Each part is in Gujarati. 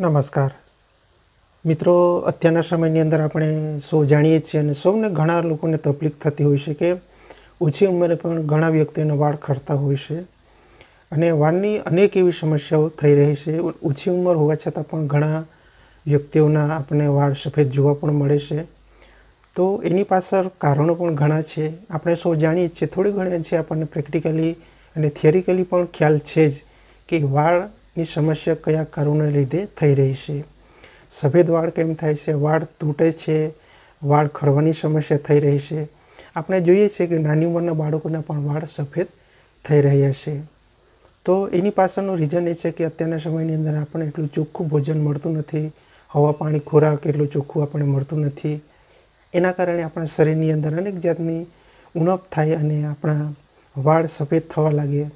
નમસ્કાર. મિત્રો, અત્યારના સમયની અંદર આપણે સૌ જાણીએ છીએ અને સૌને ઘણા લોકોને તકલીફ થતી હોય છે કે ઓછી ઉંમરે પણ ઘણા વ્યક્તિઓના વાળ ખરતા હોય છે અને વાળની અનેક એવી સમસ્યાઓ થઈ રહી છે. ઓછી ઉંમર હોવા છતાં પણ ઘણા વ્યક્તિઓના આપણને વાળ સફેદ જોવા પણ મળે છે. તો એની પાછળ કારણો પણ ઘણા છે. આપણે સૌ જાણીએ છીએ, થોડી ઘણી છે આપણને પ્રેક્ટિકલી અને થિયરિકલી પણ ખ્યાલ છે જ કે વાળની સમસ્યા કયા કારણોને લીધે થઈ રહી છે? સફેદ વાળ કેમ થાય છે? વાળ તૂટે છે? વાળ ખરવાની સમસ્યા થઈ રહી છે? આપણે જોઈએ છીએ કે નાની ઉંમરના બાળકોના પણ વાળ સફેદ થઈ રહ્યા છે. તો એની પાછળનું રીઝન એ છે કે અત્યારના સમયની અંદર આપણને એટલું ચોખ્ખું ભોજન મળતું નથી. હવા પાણી ખોરાક એટલું ચોખ્ખું આપણને મળતું નથી. એના કારણે આપણા શરીરની અંદર અનેક જાતની ઉણપ થાય અને આપણા વાળ સફેદ થવા લાગે.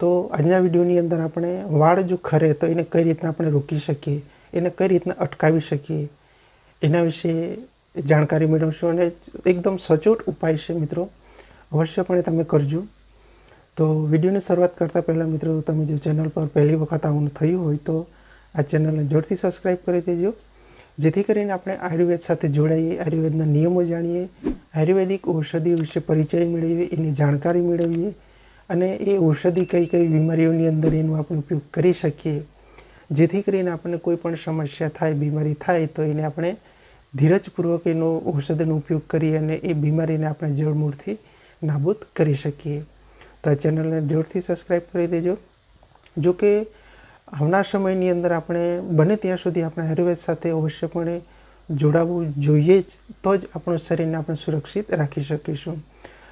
તો આજના વિડીયોની અંદર આપણે વાળ જો ખરે તો એને કઈ રીતના આપણે રોકી શકીએ, એને કઈ રીતના અટકાવી શકીએ, એના વિશે જાણકારી મેળવશું અને એકદમ સચોટ ઉપાય છે મિત્રો. અવશ્યપણે તમે કરજો. તો વિડીયોની શરૂઆત કરતાં પહેલાં મિત્રો, તમે જો ચેનલ પર પહેલી વખત આવું થયું હોય તો આ ચેનલને જોરથી સબસ્ક્રાઈબ કરી દેજો. જેથી કરીને આપણે આયુર્વેદ સાથે જોડાઈએ, આયુર્વેદના નિયમો જાણીએ, આયુર્વેદિક ઔષધિઓ વિશે પરિચય મેળવીએ, એની જાણકારી મેળવીએ અને એ ઔષધિ કઈ કઈ બીમારીઓની અંદર એનો આપણે ઉપયોગ કરી શકીએ. જેથી કરીને આપણને કોઈ પણ સમસ્યા થાય, બીમારી થાય, તો એને આપણે ધીરજપૂર્વક એનો ઔષધનો ઉપયોગ કરી અને એ બીમારીને આપણે જળમૂળથી નાબૂદ કરી શકીએ. તો આ ચેનલને જોરથી સબસ્ક્રાઈબ કરી દેજો. જો કે આવનાર સમયની અંદર આપણે બને ત્યાં સુધી આપણે આયુર્વેદ સાથે અવશ્યપણે જોડાવવું જોઈએ જ, તો જ આપણું શરીરને આપણે સુરક્ષિત રાખી શકીશું.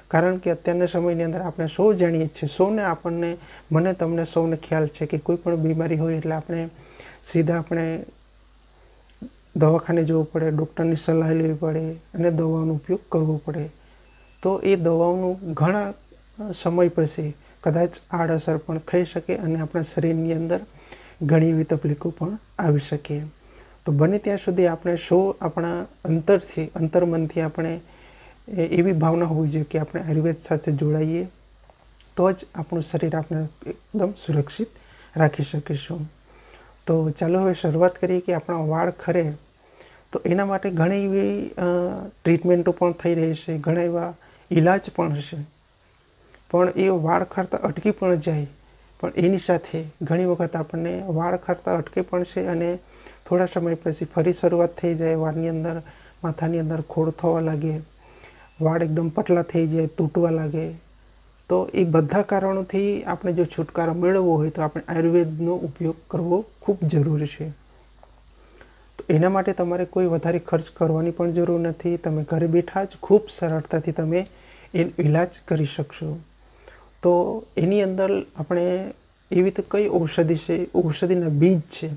કારણ કે અત્યારના સમયની અંદર આપણે સૌ જાણીએ છીએ, સૌને આપણને, મને તમને સૌને ખ્યાલ છે કે કોઈ પણ બીમારી હોય એટલે આપણે સીધા આપણે દવાખાને જવું પડે, ડૉક્ટરની સલાહ લેવી પડે અને દવાઓનો ઉપયોગ કરવો પડે. તો એ દવાઓનું ઘણા સમય પછી કદાચ આડઅસર પણ થઈ શકે અને આપણા શરીરની અંદર ઘણી એવી તકલીફો પણ આવી શકે. તો બને ત્યાં સુધી આપણે સૌ આપણા અંતરથી, અંતર્મનથી આપણે એવી ભાવના હોવી જોઈએ કે આપણે આયુર્વેદ સાથે જોડાઈએ તો જ આપણું શરીર આપણે એકદમ સુરક્ષિત રાખી શકીશું. તો ચાલો હવે શરૂઆત કરીએ કે આપણા વાળ ખરે તો એના માટે ઘણી એવી ટ્રીટમેન્ટો પણ થઈ રહી છે, ઘણા એવા ઈલાજ પણ છે પણ એ વાળ ખરતા અટકી પણ જાય. પણ એની સાથે ઘણી વખત આપણને વાળ ખરતા અટકે પણ છે અને થોડા સમય પછી ફરી શરૂઆત થઈ જાય, વાળની અંદર, માથાની અંદર ખોડ થવા લાગે. વાળ એકદમ પતલા થઈ જાય, તૂટવા લાગે. તો એ બધા કારણોથી આપણે જો છુટકારો મેળવવો હોય તો આપણે આયુર્વેદનો ઉપયોગ કરવો ખૂબ જરૂરી છે. તો એના માટે તમારે કોઈ વધારે ખર્ચ કરવાની પણ જરૂર નથી. તમે ઘરે બેઠા જ ખૂબ સરળતાથી તમે એનો ઈલાજ કરી શકશો. તો એની અંદર આપણે એવી રીતે કઈ ઔષધિ છે? ઔષધિના બીજ છે.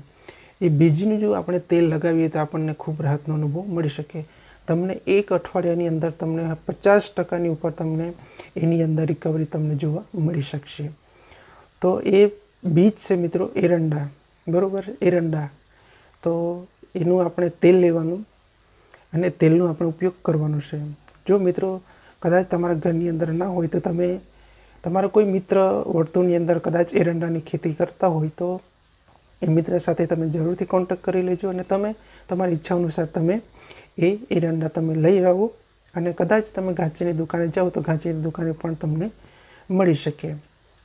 એ બીજનું જો આપણે તેલ લગાવીએ તો આપણને ખૂબ રાહતનો અનુભવ મળી શકે. તમને એક અઠવાડિયાની અંદર તમને પચાસ ટકાની ઉપર તમને એની અંદર રિકવરી તમને જોવા મળી શકશે. તો એ બીજ છે મિત્રો એરંડા, બરાબર? એરંડા. તો એનું આપણે તેલ લેવાનું અને તેલનો આપણે ઉપયોગ કરવાનો છે. જો મિત્રો કદાચ તમારા ઘરની અંદર ના હોય તો તમે, તમારા કોઈ મિત્ર વર્તુળની અંદર કદાચ એરંડાની ખેતી કરતા હોય તો એ મિત્ર સાથે તમે જરૂરથી કોન્ટેક્ટ કરી લેજો અને તમે તમારી ઈચ્છા અનુસાર તમે એ એરંડા તમે લઈ આવો અને કદાચ તમે ઘાંચીની દુકાને જાઓ તો ઘાંચીની દુકાને પણ તમને મળી શકે.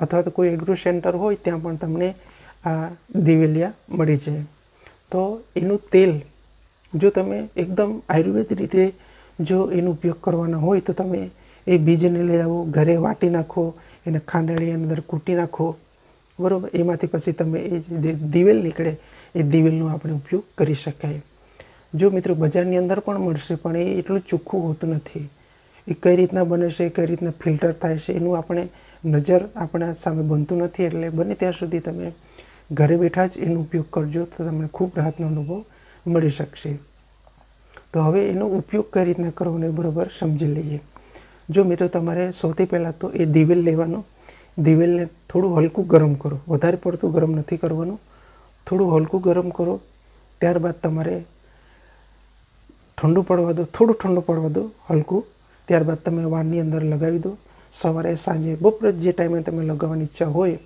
અથવા તો કોઈ એગ્રો સેન્ટર હોય ત્યાં પણ તમને આ દિવેલિયા મળી જાય. તો એનું તેલ, જો તમે એકદમ આયુર્વેદ રીતે જો એનો ઉપયોગ કરવાનો હોય તો તમે એ બીજને લઈ આવો, ઘરે વાટી નાખો, એને ખાંડણીની અંદર કૂટી નાખો. બરાબર? એમાંથી પછી તમે એ દિવેલ નીકળે એ દિવેલનો આપણે ઉપયોગ કરી શકાય. જો મિત્રો બજારની અંદર પણ મળશે, પણ એ એટલું ચોખ્ખું હોતું નથી. એ કઈ રીતના બને છે, કઈ રીતના ફિલ્ટર થાય છે, એનું આપણે નજર આપણા સામે બનતું નથી. એટલે બને ત્યાં સુધી તમે ઘરે બેઠા જ એનો ઉપયોગ કરજો, તો તમને ખૂબ રાહતનો અનુભવ મળી શકશે. તો હવે એનો ઉપયોગ કઈ રીતના કરવો એ બરાબર સમજી લઈએ. જો મિત્રો તમારે સૌથી પહેલાં તો એ દિવેલ લેવાનો. દિવેલને થોડું હલકું ગરમ કરો. વધારે પડતું ગરમ નથી કરવાનું. થોડું હલકું ગરમ કરો. ત્યારબાદ તમારે ઠંડુ પડવા દો થોડું ઠંડુ પડવા દો હલકું. ત્યારબાદ તમે વાળની અંદર લગાવી દો. સવારે, સાંજે, બપોરે જે ટાઈમે તમે લગાવવાની ઈચ્છા હોય,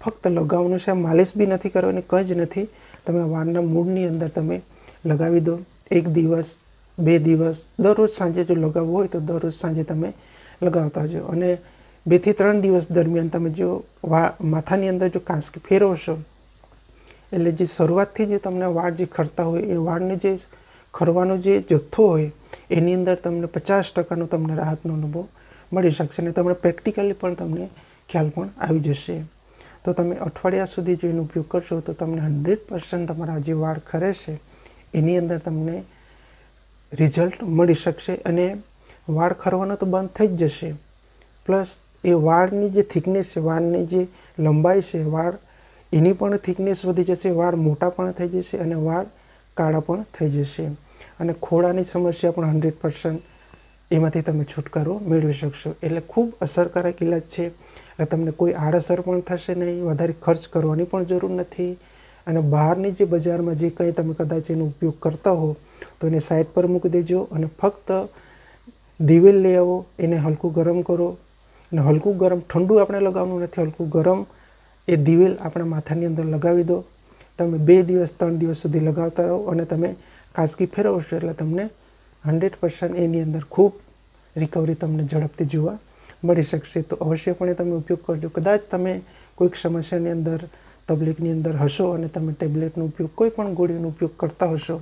ફક્ત લગાવવાનું છે. માલિશ બી નથી કરવાની, કંઈ જ નથી. તમે વાળના મૂળની અંદર તમે લગાવી દો. એક દિવસ, બે દિવસ, દરરોજ સાંજે જો લગાવવું હોય તો દરરોજ સાંજે તમે લગાવતા જો અને બેથી ત્રણ દિવસ દરમિયાન તમે જો વા, માથાની અંદર જો કાંસકી ફેરવશો એટલે જે શરૂઆતથી જે તમને વાળ જે ખરતા હોય, એ વાળને જે ખરવાનો જે જથ્થો હોય, એની અંદર તમને પચાસ ટકાનો તમને રાહતનો અનુભવ મળી શકશે અને તમને પ્રેક્ટિકલી પણ તમને ખ્યાલ પણ આવી જશે. તો તમે અઠવાડિયા સુધી જો એનો ઉપયોગ કરશો, તો તમને હંડ્રેડ પર્સન્ટ તમારા જે વાળ ખરે છે, એની અંદર તમને રિઝલ્ટ મળી શકશે અને વાળ ખરવાનો તો બંધ થઈ જ જશે. પ્લસ એ વાળની જે થિકનેસ છે, વાળની જે લંબાઈ છે, વાળ એની પણ થિકનેસ વધી જશે, વાળ મોટા પણ થઈ જશે અને વાળ કાળા પણ થઈ જશે. અને ખોળાની સમસ્યા પણ હંડ્રેડ પર્સન્ટ એમાંથી તમે છુટકારો મેળવી શકશો. એટલે ખૂબ અસરકારક ઇલાજ છે. એટલે તમને કોઈ આડઅસર પણ થશે નહીં, વધારે ખર્ચ કરવાની પણ જરૂર નથી. અને બહારની જે બજારમાં જે કંઈ તમે કદાચ એનો ઉપયોગ કરતા હો, તો એને સાઈડ પર મૂકી દેજો અને ફક્ત દિવેલ લઈ આવો, એને હલકું ગરમ કરો. અને હલકું ગરમ ઠંડુ આપણે લગાવવાનું નથી, હલકું ગરમ એ દિવેલ આપણા માથાની અંદર લગાવી દો. તમે બે દિવસ, ત્રણ દિવસ સુધી લગાવતા રહો અને તમે કાસકી ફેરવશો એટલે તમને હંડ્રેડ પર્સન્ટ એની અંદર ખૂબ રિકવરી તમને ઝડપથી જોવા મળી શકશે. તો અવશ્યપણે તમે ઉપયોગ કરજો. કદાચ તમે કોઈક સમસ્યાની અંદર તબલીકની અંદર હશો અને તમે ટેબ્લેટનો ઉપયોગ, કોઈ પણ ગોળીનો ઉપયોગ કરતા હશો,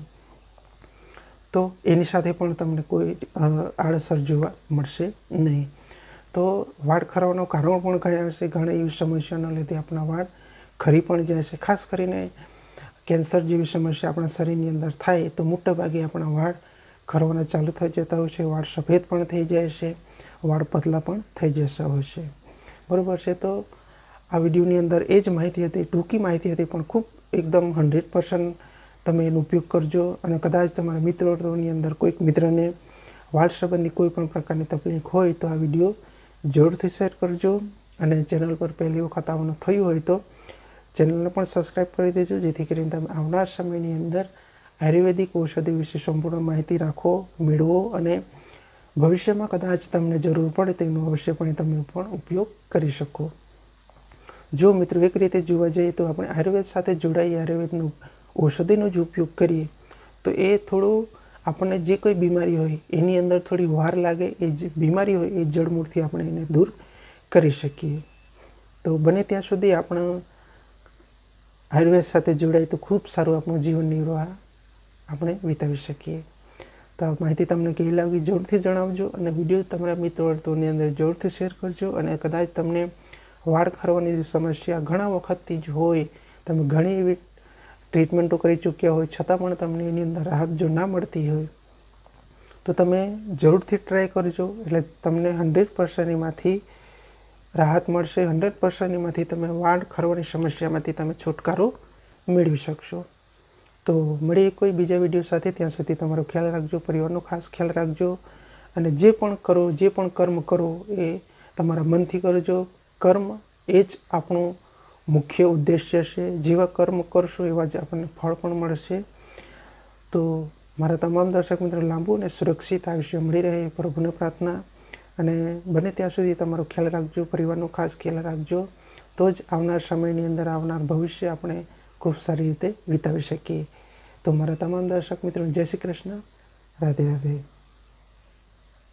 તો એની સાથે પણ તમને કોઈ આડઅસર જોવા મળશે નહીં. તો વાળ ખરવાનું કારણ પણ ઘણા હશે. ઘણી એવી સમસ્યાના લીધે આપણા વાળ ખરી પણ જાય છે, ખાસ કરીને કેન્સર જેવી સમસ્યા આપણા શરીરની અંદર થાય તો મોટાભાગે આપણા વાળ ખરવાના ચાલુ થઈ જતા હોય છે, વાળ સફેદ પણ થઈ જાય છે, વાળ પતલા પણ થઈ જતા હોય છે. બરાબર છે, તો આ વિડીયોની અંદર એ જ માહિતી હતી, ટૂંકી માહિતી હતી, પણ ખૂબ એકદમ હંડ્રેડ પર્સન્ટ તમે એનો ઉપયોગ કરજો અને કદાચ તમારા મિત્રોની અંદર કોઈક મિત્રને વાળ સંબંધી કોઈ પણ પ્રકારની તકલીફ હોય તો આ વીડિયો જરૂરથી શેર કરજો અને ચેનલ પર પહેલી વખત આવવાનું થયું હોય તો ચેનલને પણ સબસ્ક્રાઈબ કરી દેજો, જેથી કરીને તમે આવનાર સમયની અંદર આયુર્વેદિક ઔષધિ વિશે સંપૂર્ણ માહિતી રાખો, મેળવો અને ભવિષ્યમાં કદાચ તમને જરૂર પડે તેનો અવશ્યપણે તમે પણ ઉપયોગ કરી શકો. જો મિત્રો એક રીતે જોવા જઈએ તો આપણે આયુર્વેદ સાથે જોડાઈ આયુર્વેદનું ઔષધિનો જ ઉપયોગ કરીએ, તો એ થોડું આપણને જે કોઈ બીમારી હોય એની અંદર થોડી વાર લાગે, એ જે બીમારી હોય એ જડમૂળથી આપણે એને દૂર કરી શકીએ. તો બને ત્યાં સુધી આપણે આયુર્વેદ સાથે જોડાય તો ખૂબ સારું આપણું જીવન નિર્વાહ આપણે વિતાવી શકીએ. તો આ માહિતી તમને કેવી લાગી જરૂરથી જણાવજો અને વીડિયો તમારા મિત્રો વર્તુળની અંદર જરૂરથી શેર કરજો અને કદાચ તમને વાળ ખરવાની સમસ્યા ઘણા વખતથી જ હોય, તમે ઘણી એવી ટ્રીટમેન્ટો કરી ચૂક્યા હોય, છતાં પણ તમને એની અંદર રાહત જો ના મળતી હોય, તો તમે જરૂરથી ટ્રાય કરજો. એટલે તમને હંડ્રેડ પર્સન્ટ એમાંથી રાહત મળશે. હંડ્રેડ પર્સન્ટ એમાંથી તમે વાળ ખરવાની સમસ્યામાંથી તમે છુટકારો મેળવી શકશો. તો મળીએ કોઈ બીજા વીડિયો સાથે. ત્યાં સુધી તમારો ખ્યાલ રાખજો, પરિવારનો ખાસ ખ્યાલ રાખજો અને જે પણ કરો, જે પણ કર્મ કરો એ તમારા મનથી કરજો. કર્મ એ જ આપણું મુખ્ય ઉદ્દેશ્ય છે. જેવા કર્મ કરશો એવા જ આપણને ફળ પણ મળશે. તો મારા તમામ દર્શક મિત્રો, લાંબુ અને સુરક્ષિત આયુષ્ય મળી રહે. પ્રભુને પ્રાર્થના. અને બને ત્યાં સુધી તમારો ખ્યાલ રાખજો, પરિવારનો ખાસ ખ્યાલ રાખજો. તો જ આવનાર સમયની અંદર આવનાર ભવિષ્ય આપણે ખૂબ સારી રીતે વિતાવી શકીએ. તો મારા તમામ દર્શક મિત્રો, જય શ્રી કૃષ્ણ. રાધે રાધે.